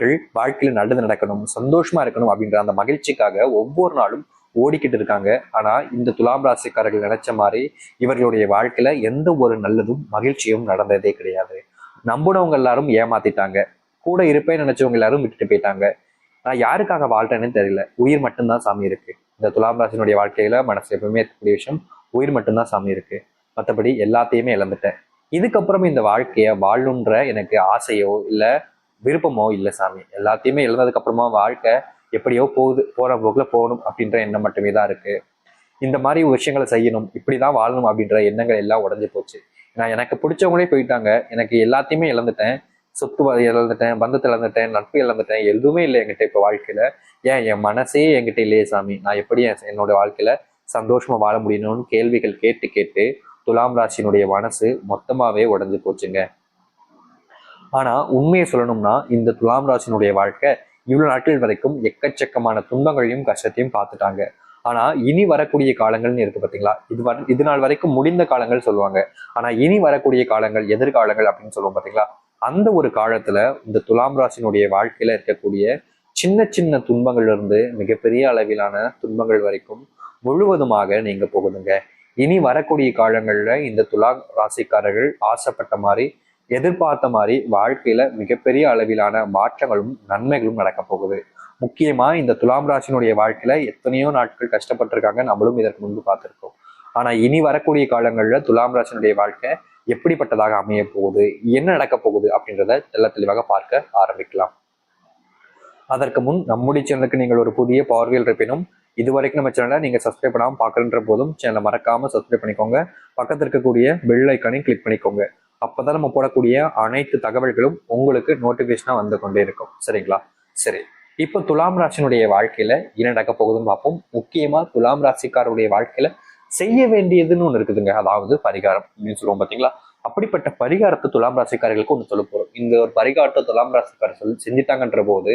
வாழ்க்கையில நல்லது நடக்கணும் சந்தோஷமா இருக்கணும் அப்படின்ற அந்த மகிழ்ச்சிக்காக ஒவ்வொரு நாளும் ஓடிக்கிட்டு இருக்காங்க. ஆனா இந்த துலாம் ராசிக்காரர்கள் நினைச்ச மாதிரி இவர்களுடைய வாழ்க்கையில எந்த ஒரு நல்லதும் மகிழ்ச்சியும் நடந்ததே கிடையாது. நம்பினவங்க எல்லாரும் ஏமாத்திட்டாங்க. கூட இருப்பேன்னு நினைச்சவங்க எல்லாரும் விட்டுட்டு போயிட்டாங்க. நான் யாருக்காக வாழ்றேன்னு தெரியல. உயிர் மட்டும்தான் சாமி இருக்கு. இந்த துலாம் ராசினுடைய வாழ்க்கையில மனசு எப்பவுமே இருக்கக்கூடிய விஷயம் உயிர் மட்டும்தான் சாமி இருக்கு. மற்றபடி எல்லாத்தையுமே இழந்துட்டேன். இதுக்கப்புறம் இந்த வாழ்க்கைய வாழணுன்ற எனக்கு ஆசையோ இல்லை விருப்பமோ இல்லை சாமி. எல்லாத்தையுமே எழுந்ததுக்கு அப்புறமா வாழ்க்கை எப்படியோ போகுது போற போக்குல போகணும் அப்படின்ற எண்ணம் மட்டுமே தான் இருக்கு. இந்த மாதிரி விஷயங்களை செய்யணும் இப்படிதான் வாழணும் அப்படின்ற எண்ணங்கள் எல்லாம் உடஞ்சு போச்சு. நான் எனக்கு பிடிச்சவங்களே போயிட்டாங்க. எனக்கு எல்லாத்தையுமே இழந்துட்டேன். சொத்து இழந்துட்டேன் பந்தத்தை இழந்துட்டேன் நட்பு இழந்துட்டேன் எதுவுமே இல்லை என்கிட்ட இப்போ வாழ்க்கையில. ஏன்? என் மனசே என்கிட்ட இல்லையே சாமி. நான் எப்படி என் என்னோட வாழ்க்கையில சந்தோஷமா வாழ முடியணும்னு கேள்விகள் கேட்டு கேட்டு துலாம் ராசியினுடைய மனசு மொத்தமாவே உடஞ்சு போச்சுங்க. ஆனால் உண்மையை சொல்லணும்னா இந்த துலாம் ராசினுடைய வாழ்க்கை இவ்வளோ நாட்கள் வரைக்கும் எக்கச்சக்கமான துன்பங்களையும் கஷ்டத்தையும் பார்த்துட்டாங்க. ஆனா இனி வரக்கூடிய காலங்கள்னு இருக்கு பாத்தீங்களா? இது வர இது நாள் வரைக்கும் முடிந்த காலங்கள் சொல்லுவாங்க. ஆனா இனி வரக்கூடிய காலங்கள் எதிர்காலங்கள் அப்படின்னு சொல்லுவோம் பாத்தீங்களா? அந்த ஒரு காலத்துல இந்த துலாம் ராசினுடைய வாழ்க்கையில இருக்கக்கூடிய சின்ன சின்ன துன்பங்கள்ல இருந்து மிகப்பெரிய அளவிலான துன்பங்கள் வரைக்கும் முழுவதுமாக நீங்க போகுதுங்க. இனி வரக்கூடிய காலங்கள்ல இந்த துலா ராசிக்காரர்கள் ஆசைப்பட்ட மாதிரி எதிர்பார்த்த மாதிரி வாழ்க்கையில மிகப்பெரிய அளவிலான மாற்றங்களும் நன்மைகளும் நடக்க போகுது. முக்கியமா இந்த துலாம் ராசினுடைய வாழ்க்கையில எத்தனையோ நாட்கள் கஷ்டப்பட்டிருக்காங்க நம்மளும் இதற்கு முன்பு பார்த்திருக்கோம். ஆனா இனி வரக்கூடிய காலங்கள்ல துலாம் ராசினுடைய வாழ்க்கை எப்படிப்பட்டதாக அமைய போகுது என்ன நடக்க போகுது அப்படின்றத தெல்ல தெளிவாக பார்க்க ஆரம்பிக்கலாம். அதற்கு முன் நம்முடைய சேனலுக்கு நீங்கள் ஒரு புதிய பார்வையில் இருப்பினும் இதுவரைக்கும் நம்ம சேனலை நீங்க சப்ஸ்கிரைப் பண்ணாமல் பார்க்கலன்ற போதும் சேனலை மறக்காம சப்ஸ்கிரைப் பண்ணிக்கோங்க. பக்கத்து இருக்கக்கூடிய பெல் ஐக்கானையும் கிளிக் பண்ணிக்கோங்க. அப்போதான் நம்ம போடக்கூடிய அனைத்து தகவல்களும் உங்களுக்கு நோட்டிஃபிகேஷனாக வந்து கொண்டே இருக்கும். சரிங்களா? சரி. இப்போ துலாம் ராசினுடைய வாழ்க்கையில என்ன நடக்க போகுதுன்னு பார்ப்போம். முக்கியமா துலாம் ராசிக்காரருடைய வாழ்க்கையில செய்ய வேண்டியதுன்னு ஒன்று இருக்குதுங்க. அதாவது பரிகாரம் அப்படின்னு சொல்லுவோம் பாத்தீங்களா? அப்படிப்பட்ட பரிகாரத்தை துலாம் ராசிக்காரர்களுக்கு ஒன்று சொல்ல போகிறோம் இந்த ஒரு பரிகாரத்தை துலாம் ராசிக்காரர் சொல்லி செஞ்சுட்டாங்கன்ற போது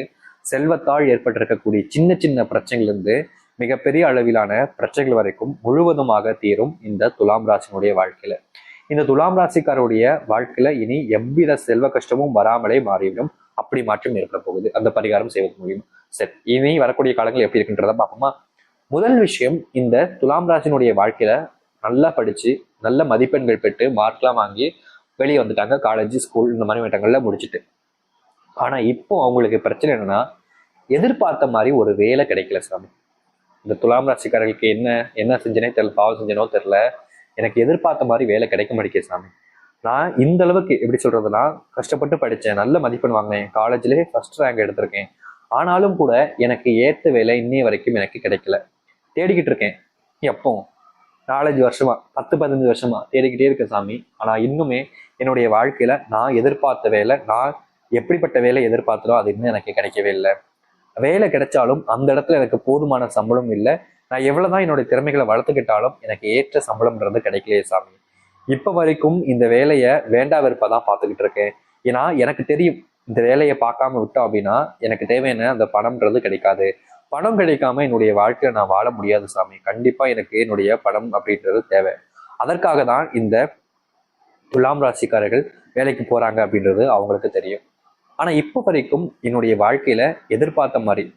செல்வத்தால் ஏற்பட்டிருக்கக்கூடிய சின்ன சின்ன பிரச்சனைகள்லேருந்து மிகப்பெரிய அளவிலான பிரச்சனைகள் வரைக்கும் முழுவதுமாக தீரும் இந்த துலாம் ராசினுடைய வாழ்க்கையில. இந்த துலாம் ராசிக்காரருடைய வாழ்க்கையில இனி எவ்வித செல்வ கஷ்டமும் வராமலே மாறிவிடும். அப்படி மாற்றம் ஏற்பட போகுது. அந்த பரிகாரம் செய்வது முடியும் சரி இனி வரக்கூடிய காலங்கள் எப்படி இருக்குன்றத பார்ப்போமா? முதல் விஷயம் இந்த துலாம் ராசினுடைய வாழ்க்கையில நல்லா படிச்சு நல்ல மதிப்பெண்கள் பெற்று மார்க்லாம் வாங்கி வெளியே வந்துட்டாங்க. காலேஜ் ஸ்கூல் இந்த மாதிரி வட்டங்கள்ல முடிச்சுட்டு. ஆனா இப்போ அவங்களுக்கு பிரச்சனை என்னன்னா எதிர்பார்த்த மாதிரி ஒரு வேலை கிடைக்கல சாமி. இந்த துலாம் ராசிக்காரர்களுக்கு என்ன என்ன செஞ்சனே தெரியல பாவம் செஞ்சனோ தெரியல. எனக்கு எதிர்பார்த்த மாதிரி வேலை கிடைக்க மாட்டேங்குது சாமி. நான் இந்த அளவுக்கு எப்படி சொல்றதுன்னா கஷ்டப்பட்டு படித்தேன் நல்ல மதிப்பெண் வாங்கினேன். காலேஜ்லேயே ஃபர்ஸ்ட் ரேங்க் எடுத்திருக்கேன். ஆனாலும் கூட எனக்கு ஏற்ற வேலை இன்னைய வரைக்கும் எனக்கு கிடைக்கல. தேடிக்கிட்டு இருக்கேன். எப்போ? நாலஞ்சு வருஷமா பத்து பதினஞ்சு வருஷமா தேடிக்கிட்டே இருக்கேன் சாமி. ஆனா இன்னுமே என்னுடைய வாழ்க்கையில நான் எதிர்பார்த்த வேலை நான் எப்படிப்பட்ட வேலை எதிர்பார்த்தனோ அது இன்னும் எனக்கு கிடைக்கவே இல்லை. வேலை கிடைச்சாலும் அந்த இடத்துல எனக்கு போதுமான சம்பளம் இல்லை. நான் எவ்வளவுதான் என்னுடைய திறமைகளை வளர்த்துக்கிட்டாலும் எனக்கு ஏற்ற சம்பளம்ன்றது கிடைக்கலையே சாமி. இப்ப வரைக்கும் இந்த வேலையை வேண்டா வெறுப்பதான் பார்த்துக்கிட்டு இருக்கேன். ஏன்னா எனக்கு தெரியும் இந்த வேலையை பார்க்காம விட்டோம் அப்படின்னா எனக்கு தேவையான அந்த பணம்ன்றது கிடைக்காது. பணம் கிடைக்காம என்னுடைய வாழ்க்கையில நான் வாழ முடியாது சாமி. கண்டிப்பா எனக்கு என்னுடைய பணம் அப்படின்றது தேவை. அதற்காக தான் இந்த துலாம் ராசிக்காரர்கள் வேலைக்கு போறாங்க அப்படின்றது அவங்களுக்கு தெரியும். ஆனா இப்போ வரைக்கும் என்னுடைய வாழ்க்கையில எதிர்பார்த்த மாதிரி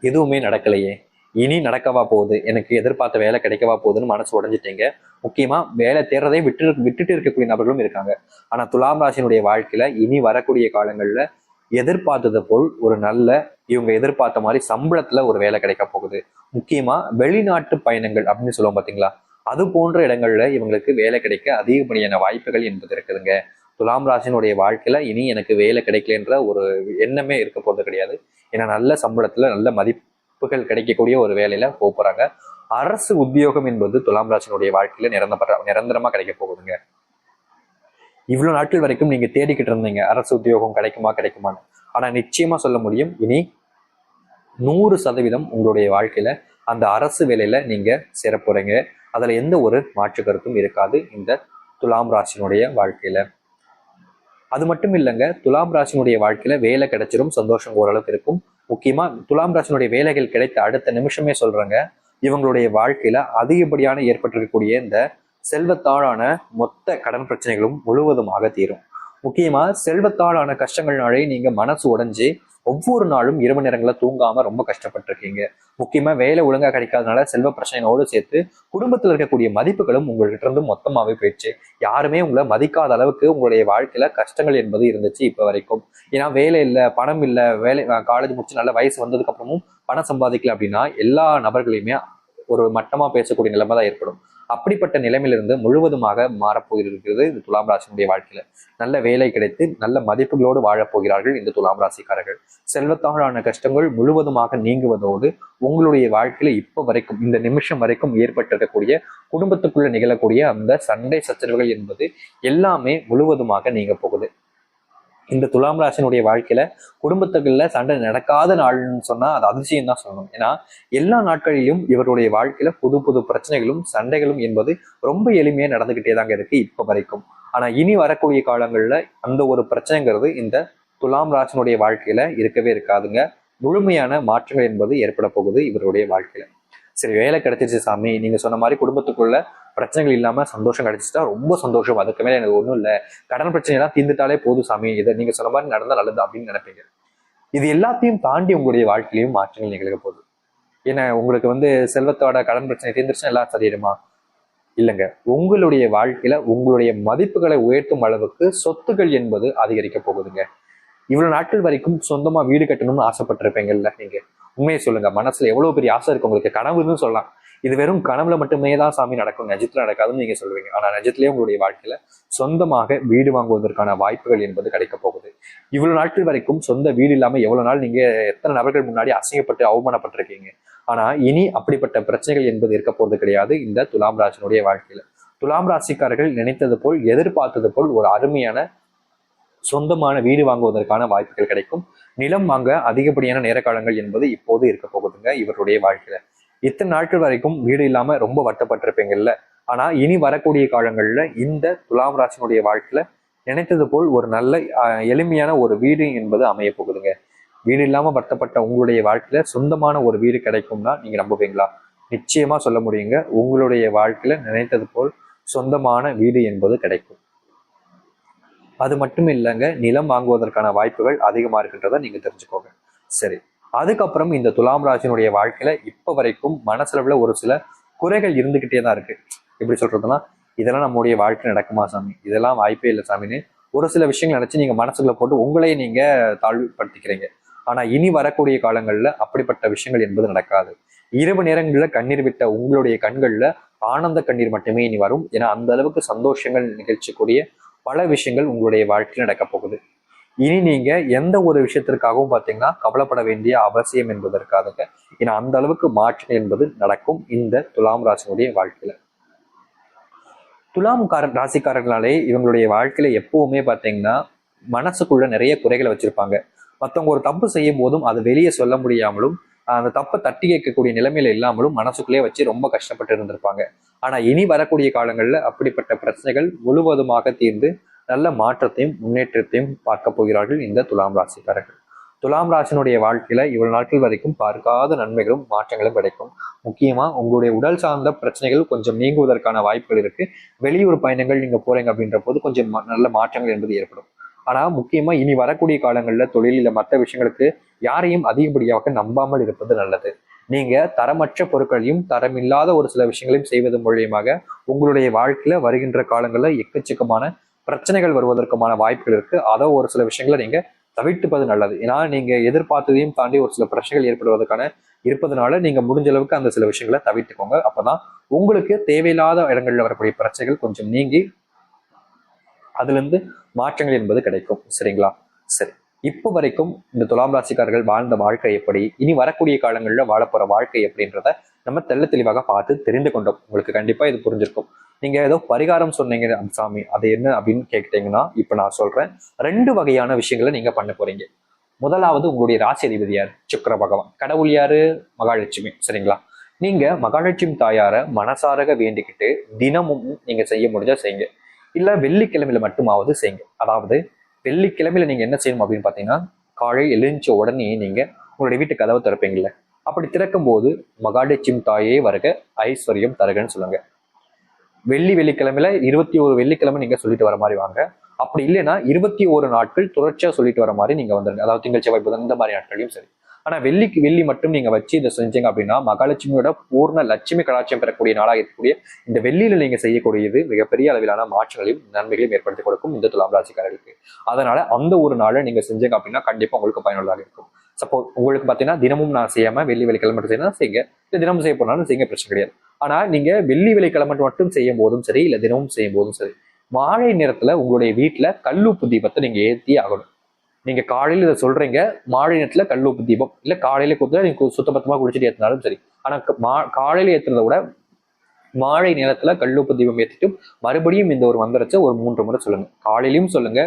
எதுவுமே நடக்கலையே. இனி நடக்கவா போகுது? எனக்கு எதிர்பார்த்த வேலை கிடைக்கவா போகுதுன்னு மனசு உடஞ்சிட்டீங்க. முக்கியமா வேலை தேடுறதை விட்டு விட்டுட்டு இருக்கக்கூடிய நபர்களும் இருக்காங்க. ஆனா துலாம் ராசினுடைய வாழ்க்கையில இனி வரக்கூடிய காலங்கள்ல எதிர்பார்த்தது போல் ஒரு நல்ல இவங்க எதிர்பார்த்த மாதிரி சம்பளத்துல ஒரு வேலை கிடைக்க போகுது. முக்கியமா வெளிநாட்டு பயணங்கள் அப்படின்னு சொல்லுவோம் பாத்தீங்களா? அது போன்ற இடங்கள்ல இவங்களுக்கு வேலை கிடைக்க அதிகப்படியான வாய்ப்புகள் என்பது இருக்குதுங்க. துலாம் ராசினுடைய வாழ்க்கையில இனி எனக்கு வேலை கிடைக்கலன்ற ஒரு எண்ணமே இருக்க போறது கிடையாது. ஏன்னா நல்ல சம்பளத்துல நல்ல மதிப்பு வாய்ப்புகள் கிடைக்கக்கூடிய ஒரு வேலையில போக போறாங்க. அரசு உத்தியோகம் என்பது துலாம் ராசினுடைய வாழ்க்கையில நிரந்தர நிரந்தரமா கிடைக்க போகுதுங்க. இவ்வளவு நாட்கள் வரைக்கும் நீங்க தேடிக்கிட்டு இருந்தீங்க. அரசு உத்தியோகம் கிடைக்குமா கிடைக்குமான்னு. ஆனா நிச்சயமா சொல்ல முடியும் இனி நூறு சதவீதம் உங்களுடைய வாழ்க்கையில அந்த அரசு வேலையில நீங்க சேர போறீங்க அதுல எந்த ஒரு மாற்று கருத்தும் இருக்காது இந்த துலாம் ராசினுடைய வாழ்க்கையில. அது மட்டும் இல்லைங்க துலாம் ராசினுடைய வாழ்க்கையில வேலை கிடைச்சிரும் சந்தோஷம் ஓரளவுக்கு இருக்கும். முக்கியமா துலாம் ராசினுடைய வேலைகள் கிடைத்த அடுத்த நிமிஷமே சொல்றாங்க இவங்களுடைய வாழ்க்கையில அதிகப்படியான ஏற்பட்டிருக்கக்கூடிய இந்த செல்வத்தாழான மொத்த கடன் பிரச்சனைகளும் முழுவதுமாக தீரும். முக்கியமா செல்வத்தாலான கஷ்டங்கள்னாலே நீங்க மனசு உடைஞ்சு ஒவ்வொரு நாளும் இரவு நேரங்கள தூங்காம ரொம்ப கஷ்டப்பட்டிருக்கீங்க. முக்கியமா வேலை ஒழுங்கா கிடைக்காதனால செல்வ பிரச்சனையோடு சேர்த்து குடும்பத்தில் இருக்கக்கூடிய மதிப்புகளும் உங்கள்கிட்ட இருந்து மொத்தமாவே போயிடுச்சு. யாருமே உங்களை மதிக்காத அளவுக்கு உங்களுடைய வாழ்க்கையில கஷ்டங்கள் என்பது இருந்துச்சு இப்ப வரைக்கும். ஏன்னா வேலை இல்லை பணம் இல்லை வேலை காலேஜ் முடிச்சு நல்ல வயசு வந்ததுக்கு அப்புறமும் பணம் சம்பாதிக்கல அப்படின்னா எல்லா நபர்களையுமே ஒரு மட்டமா பேசக்கூடிய நிலைமை தான் ஏற்படும். அப்படிப்பட்ட நிலைமையிலிருந்து முழுவதுமாக மாறப்போகிறது இந்த துலாம் ராசியினுடைய வாழ்க்கையில. நல்ல வேலை கிடைத்து நல்ல மதிப்புகளோடு வாழப்போகிறார்கள் இந்த துலாம் ராசிக்காரர்கள். செல்வத்தாழான கஷ்டங்கள் முழுவதுமாக நீங்குவதோடு உங்களுடைய வாழ்க்கையில இப்ப வரைக்கும் இந்த நிமிஷம் வரைக்கும் ஏற்பட்டிருக்கக்கூடிய குடும்பத்துக்குள்ள நிகழக்கூடிய அந்த சண்டை சச்சரவுகள் என்பது எல்லாமே முழுவதுமாக நீங்க போகுது. இந்த துலாம் ராசினுடைய வாழ்க்கையில குடும்பத்துக்குள்ள சண்டை நடக்காத நாள்னு சொன்னா அது அதிசயம் தான் சொல்லணும். ஏன்னா எல்லா நாட்களிலும் இவருடைய வாழ்க்கையில புது புது பிரச்சனைகளும் சண்டைகளும் என்பது ரொம்ப எளிமையா நடந்துகிட்டே தாங்க இருக்கு இப்ப வரைக்கும். ஆனா இனி வரக்கூடிய காலங்கள்ல அந்த ஒரு பிரச்சனைங்கிறது இந்த துலாம் ராசினுடைய வாழ்க்கையில இருக்கவே இருக்காதுங்க. முழுமையான மாற்றங்கள் என்பது ஏற்பட போகுது இவருடைய வாழ்க்கையில. சரி வேலை கிடைச்சிருச்சு சாமி. நீங்க சொன்ன மாதிரி குடும்பத்துக்குள்ள பிரச்சனைகள் இல்லாம சந்தோஷம் கிடைச்சிட்டா ரொம்ப சந்தோஷம். அதுக்கு மேல எனக்கு ஒன்றும் இல்லை. கடன் பிரச்சனை எல்லாம் தீர்ந்துட்டாலே போதும் சாமி. இதை நீங்க சொன்ன மாதிரி நடந்தா நல்லது அப்படின்னு நினைப்பீங்க. இது எல்லாத்தையும் தாண்டி உங்களுடைய வாழ்க்கையிலையும் மாற்றங்கள் நிகழ போகுது. ஏன்னா உங்களுக்கு வந்து செல்வத்தோட கடன் பிரச்சனை தீர்ந்துருச்சுன்னா எல்லாம் சரியிடுமா? இல்லைங்க. உங்களுடைய வாழ்க்கையில உங்களுடைய மதிப்புகளை உயர்த்தும் அளவுக்கு சொத்துக்கள் என்பது அதிகரிக்க போகுதுங்க. இவ்வளவு நாட்கள் வரைக்கும் சொந்தமா வீடு கட்டணும்னு ஆசைப்பட்டிருப்பீங்கல்ல நீங்க. உண்மையை சொல்லுங்க. மனசுல எவ்வளவு பெரிய ஆசை இருக்கு உங்களுக்கு. கனவுன்னு சொல்லலாம். இது வெறும் கனவுல மட்டுமே தான் சாமி நடக்கும் நஜத்துல நடக்காதுன்னு நீங்க சொல்லுவீங்க. ஆனா நஜத்திலேயே உங்களுடைய வாழ்க்கையில சொந்தமாக வீடு வாங்குவதற்கான வாய்ப்புகள் என்பது கிடைக்க போகுது. இவ்வளவு நாட்கள் வரைக்கும் சொந்த வீடு இல்லாம எவ்வளவு நாள் நீங்க எத்தனை நபர்கள் முன்னாடி அசிங்கப்பட்டு அவமானப்பட்டிருக்கீங்க? ஆனா இனி அப்படிப்பட்ட பிரச்சனைகள் என்பது இருக்க போறது கிடையாது இந்த துலாம் ராசினுடைய வாழ்க்கையில. துலாம் ராசிக்காரர்கள் நினைத்தது போல் எதிர்பார்த்தது போல் ஒரு அருமையான சொந்தமான வீடு வாங்குவதற்கான வாய்ப்புகள் கிடைக்கும். நிலம் வாங்க அதிகப்படியான நேர காலங்கள் என்பது இப்போது இருக்க போகுதுங்க இவருடைய வாழ்க்கையில. இத்தனை நாட்கள் வரைக்கும் வீடு இல்லாம ரொம்ப வட்டப்பட்டிருப்பீங்கல்ல. ஆனா இனி வரக்கூடிய காலங்கள்ல இந்த துலாம் ராசினுடைய வாழ்க்கையில நினைத்தது போல் ஒரு நல்ல எளிமையான ஒரு வீடு என்பது அமைய போகுதுங்க. வீடு இல்லாம வருத்தப்பட்ட உங்களுடைய வாழ்க்கையில சொந்தமான ஒரு வீடு கிடைக்கும்னா நீங்க நம்புவீங்களா? நிச்சயமா சொல்ல முடியுங்க. உங்களுடைய வாழ்க்கையில நினைத்தது போல் சொந்தமான வீடு என்பது கிடைக்கும். அது மட்டும் இல்லைங்க நிலம் வாங்குவதற்கான வாய்ப்புகள் அதிகமா இருக்கின்றத நீங்க தெரிஞ்சுக்கோங்க. சரி. அதுக்கப்புறம் இந்த துலாம் ராசினுடைய வாழ்க்கையில இப்ப வரைக்கும் மனசளவுல ஒரு சில குறைகள் இருந்துகிட்டே தான் இருக்கு. எப்படி சொல்றதுன்னா இதெல்லாம் நம்முடைய வாழ்க்கை நடக்குமா சாமி? இதெல்லாம் வாய்ப்பே இல்லை சாமின்னு ஒரு சில விஷயங்கள் நினைச்சு நீங்க மனசுக்குள்ள போட்டு உங்களையே நீங்க தாழ்வுபடுத்திக்கிறீங்க. ஆனா இனி வரக்கூடிய காலங்கள்ல அப்படிப்பட்ட விஷயங்கள் என்பது நடக்காது. இரவு நேரங்களில் கண்ணீர் விட்ட உங்களுடைய கண்கள்ல ஆனந்த கண்ணீர் மட்டுமே இனி வரும். ஏன்னா அந்த அளவுக்கு சந்தோஷங்கள் நிகழ்ச்சிக்கூடிய பல விஷயங்கள் உங்களுடைய வாழ்க்கையில் நடக்க போகுது. இனி நீங்க எந்த ஒரு விஷயத்திற்காகவும் பார்த்தீங்கன்னா கவலைப்பட வேண்டிய அவசியம் என்பதற்காக ஏன்னா அந்த அளவுக்கு மாற்றம் என்பது நடக்கும் இந்த துலாம் ராசினுடைய வாழ்க்கையில. துலாம் கார ராசிக்காரர்களாலே இவங்களுடைய வாழ்க்கையில எப்பவுமே பார்த்தீங்கன்னா மனசுக்குள்ள நிறைய குறைகளை வச்சிருப்பாங்க. மற்றவங்க ஒரு தப்பு செய்யும் போதும் அதை வெளியே சொல்ல முடியாமலும் அந்த தப்பை தட்டி கேட்கக்கூடிய நிலைமையில இல்லாமலும் மனசுக்குள்ளேயே வச்சு ரொம்ப கஷ்டப்பட்டு இருந்திருப்பாங்க. ஆனா இனி வரக்கூடிய காலங்கள்ல அப்படிப்பட்ட பிரச்சனைகள் முழுவதுமாக தீர்ந்து நல்ல மாற்றத்தையும் முன்னேற்றத்தையும் பார்க்க போகிறார்கள் இந்த துலாம் ராசிக்காரர்கள். துலாம் ராசினுடைய வாழ்க்கையில இவ்வளவு நாட்கள் வரைக்கும் பார்க்காத நன்மைகளும் மாற்றங்களும் கிடைக்கும். முக்கியமா உங்களுடைய உடல் சார்ந்த பிரச்சனைகள் கொஞ்சம் நீங்குவதற்கான வாய்ப்புகள் இருக்கு. வெளியூர் பயணங்கள் நீங்க போறீங்க அப்படின்ற போது கொஞ்சம் நல்ல மாற்றங்கள் என்பது ஏற்படும். ஆனா முக்கியமா இனி வரக்கூடிய காலங்கள்ல தொழில் இல்ல மற்ற விஷயங்களுக்கு யாரையும் அதிகப்படியாக நம்பாமல் இருப்பது நல்லது. நீங்க தரமற்ற பொருட்களையும் தரமில்லாத ஒரு சில விஷயங்களையும் செய்வது மூலியமாக உங்களுடைய வாழ்க்கையில வருகின்ற காலங்களில் எக்கச்சக்கமான பிரச்சனைகள் வருவதற்குமான வாய்ப்புகள் இருக்கு. அதை ஒரு சில விஷயங்களை நீங்க தவிர்த்துப்பது நல்லது. ஏன்னா நீங்க எதிர்பார்த்ததையும் தாண்டி ஒரு சில பிரச்சனைகள் ஏற்படுவதற்கான இருப்பதனால நீங்க முடிஞ்ச அளவுக்கு அந்த சில விஷயங்களை தவிர்த்துக்கோங்க. அப்பதான் உங்களுக்கு தேவையில்லாத இடங்கள்ல வரக்கூடிய பிரச்சனைகள் கொஞ்சம் நீங்கி அதுல இருந்து மாற்றங்கள் என்பது கிடைக்கும். சரிங்களா? சரி. இப்போ வரைக்கும் இந்த துலாம் ராசிக்காரர்கள் வாழ்ந்த வாழ்க்கை எப்படி? இனி வரக்கூடிய காலங்களில் வாழப்போற வாழ்க்கை எப்படின்றத நம்ம தெள்ள தெளிவாக பார்த்து தெரிந்து கொண்டோம். உங்களுக்கு கண்டிப்பா இது புரிஞ்சிருக்கும். நீங்க ஏதோ பரிகாரம் சொன்னீங்க சாமி அது என்ன அப்படின்னு கேட்டீங்கன்னா இப்ப நான் சொல்றேன். ரெண்டு வகையான விஷயங்களை நீங்க பண்ண போறீங்க. முதலாவது உங்களுடைய ராசி அதிபதி யார்? சுக்கர பகவான். கடவுள் யாரு? மகாலட்சுமி. சரிங்களா? நீங்க மகாலட்சுமி தாயார மனசாரக வேண்டிக்கிட்டு தினமும் நீங்க செய்ய முடிஞ்சா செய்யுங்க. இல்ல வெள்ளிக்கிழமையில மட்டுமாவது செய்யுங்க. அதாவது வெள்ளிக்கிழமையில நீங்க என்ன செய்யணும் அப்படின்னு பாத்தீங்கன்னா காலை எழுந்த உடனே நீங்க உங்களுடைய வீட்டு கதவை திறப்பீங்கல்ல. அப்படி திறக்கும் போது மகாலட்சுமி தாயே வருக ஐஸ்வர்யம் தருகன்னு சொல்லுங்க. வெள்ளி வெள்ளிக்கிழமையில இருபத்தி ஒரு வெள்ளிக்கிழமை நீங்க சொல்லிட்டு வர மாதிரி வாங்க. அப்படி இல்லைன்னா இருபத்தி ஒரு நாட்கள் தொடர்ச்சியா சொல்லிட்டு வர மாதிரி நீங்க வந்துருங்க. அதாவது திங்கள் செவ்வாய் புதன் இந்த மாதிரி நாட்களையும் சரி. ஆனா வெள்ளிக்கு வெள்ளி மட்டும் நீங்க வச்சு இதை செஞ்சீங்க அப்படின்னா மகாலட்சுமியோட பூர்ண லட்சுமி கடாட்சியம் பெறக்கூடிய நாளாக இருக்கக்கூடிய இந்த வெள்ளியில நீங்க செய்யக்கூடியது மிகப்பெரிய அளவிலான மாற்றங்களையும் நன்மைகளையும் ஏற்படுத்தி கொடுக்கும் இந்த துலாம் ராசிக்காரர்களுக்கு. அதனால அந்த ஒரு நாளை நீங்க செஞ்சீங்க அப்படின்னா கண்டிப்பா உங்களுக்கு பயனுள்ளதாக இருக்கும். சப்போஸ் உங்களுக்கு பார்த்தீங்கன்னா தினமும் நான் செய்யாமல் வெள்ளி வெள்ளிக்கிழமை மட்டும் செய்யணும் செய்யுங்க. இல்லை தினமும் செய்ய போனாலும் செய்யுங்க பிரச்சனை கிடையாது. ஆனால் நீங்கள் வெள்ளி வெள்ளிக்கிழமை மட்டும் செய்யும் போதும் சரி இல்லை தினமும் செய்யும் போதும் சரி மாலை நேரத்தில் உங்களுடைய வீட்டில் கல்லுப்பு தீபத்தை நீங்கள் ஏற்றி ஆகணும். நீங்கள் காலையில் இதை சொல்கிறீங்க மாலை நேரத்தில் கல்லுப்பு தீபம். இல்லை காலையில் கொடுத்தா நீங்கள் சுத்தபத்தமாக குடிச்சிட்டு ஏற்றினாலும் சரி. ஆனால் மா காலையில் ஏற்றுறத விட மாலை நேரத்துல கல்லுப்பு தீபம் ஏத்திட்டு மறுபடியும் இந்த ஒரு மந்திரத்தை ஒரு மூன்று முறை சொல்லுங்க. காலையிலயும் சொல்லுங்க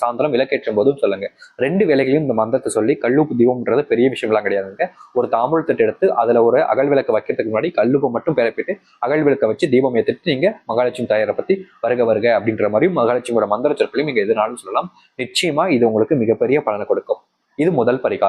சாயந்தரம் விளக்கேற்றும் போதும் சொல்லுங்க. ரெண்டு வேலைகளையும் இந்த மந்திரத்தை சொல்லி கல்லுப்பு தீபம்ன்றது பெரிய விஷயம்லாம் கிடையாதுங்க. ஒரு தாம்பூலத்தட்டு எடுத்து அதுல ஒரு அகல் விளக்கு வைக்கிறதுக்கு முன்னாடி கல்லுப்பு மட்டும் பிறப்பிட்டு அகல் விளக்க வச்சு தீபம் ஏற்றிட்டு நீங்க மகாலட்சுமி தாயாரை பத்தி வருக வருக அப்படின்ற மாதிரியும் மகாலட்சுமியோட மந்திர சொற்களையும் நீங்க எதுனாலும் சொல்லலாம். நிச்சயமா இது உங்களுக்கு மிகப்பெரிய பலனை கொடுக்கும். இது முதல் பரிகாரம்.